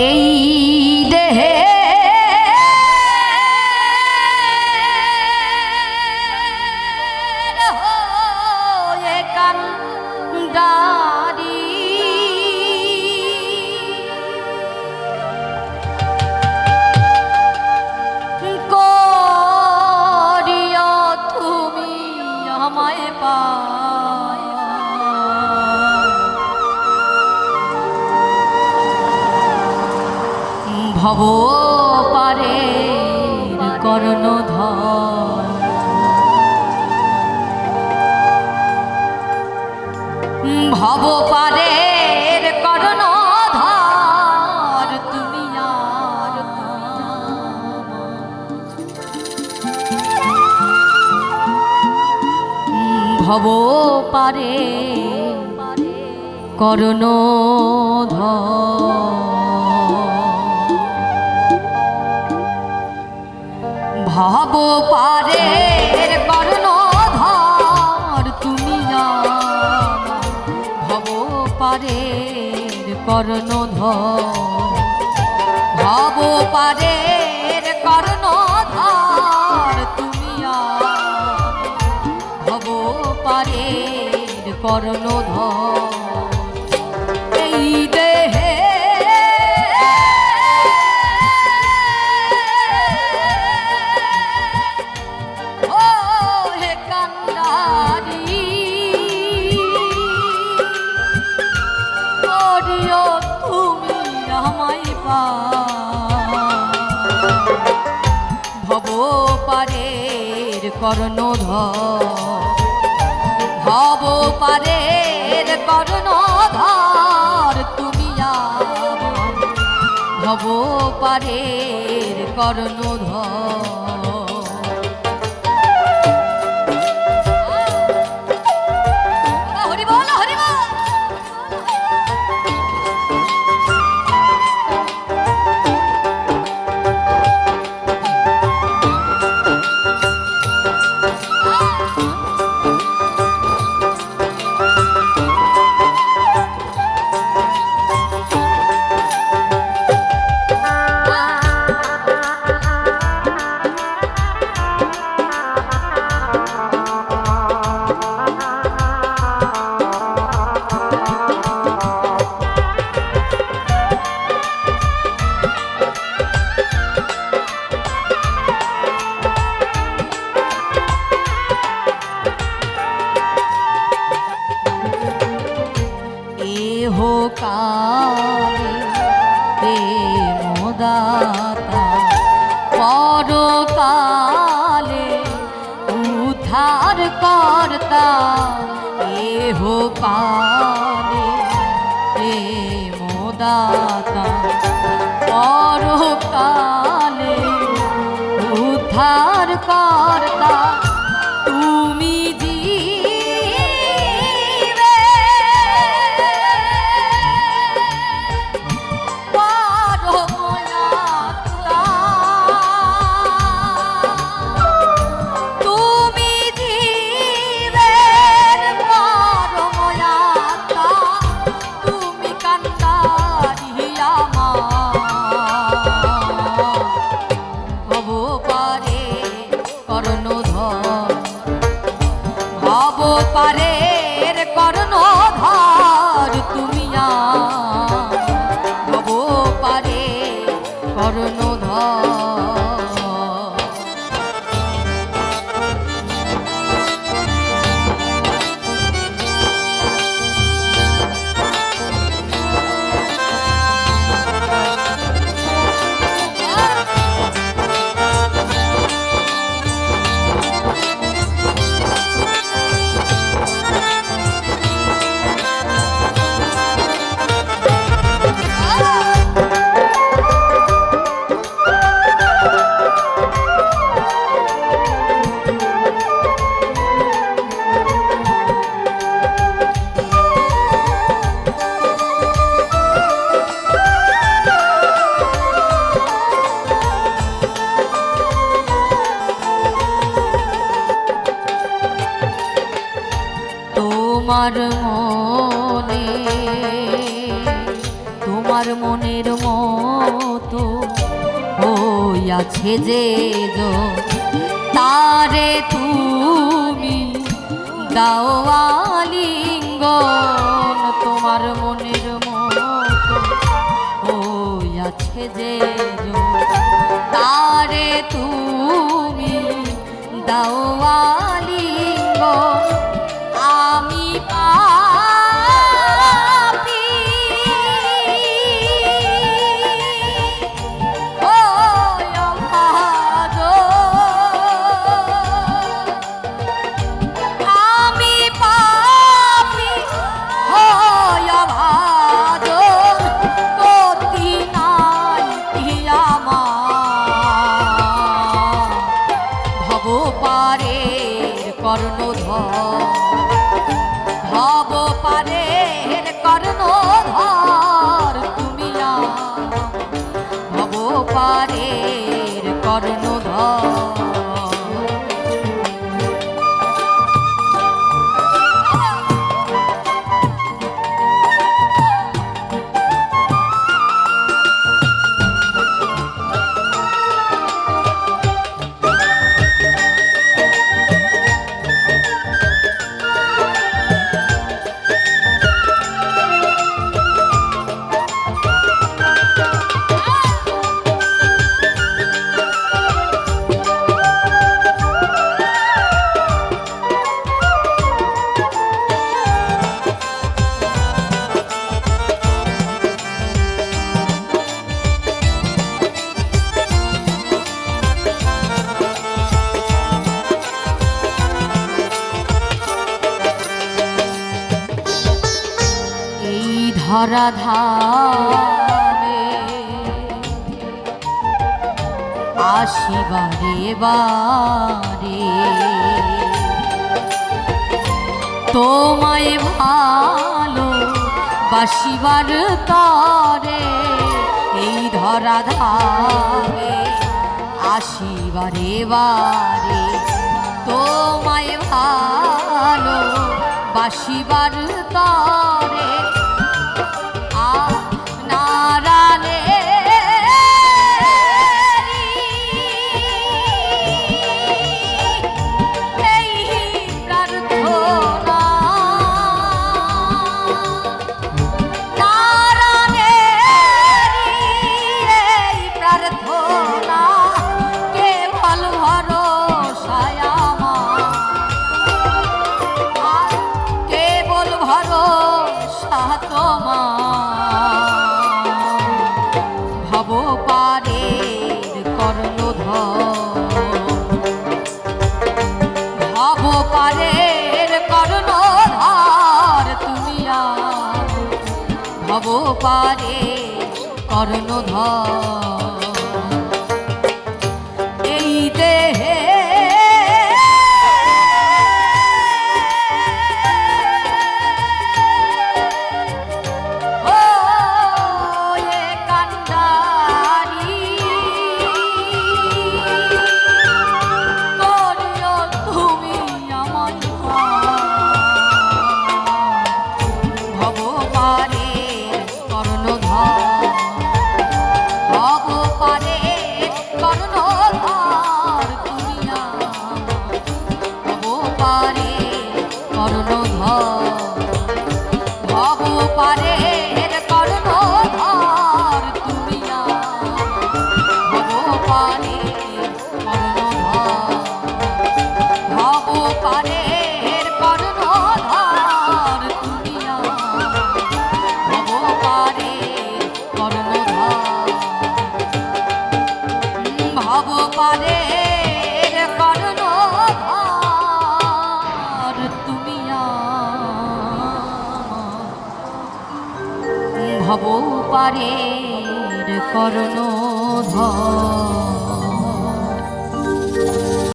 এই দেহে আমায় পা ভব পারে করণ ভব পারে ধর তুমি ভব পারে করণ ভাব পারে করণ ধর তুমি ভব পারে করণ ধর ভব পারে করণ ধর তুমি ভব পারে করণ ধর পারের করণ ভব পারের করণ ধর তুমি ভব পারের করণ কালে প্রেমদাতা উদ্ধার কর্তা এহ কালে তোমার মনে তোমার মনের মতো ওই আছে যে তারে তুমি দাওয়ালিঙ্গ ধরাধামে আসিবারে বারে তোমায় ভালো বাসিবার তরে এই ধরাধামে আসিবারে বারে তোমায় ভালো বাসিবার তরে পারে কর্ণধর। ভব পারে করণ তুমি ভব পারে কর্ণ ধর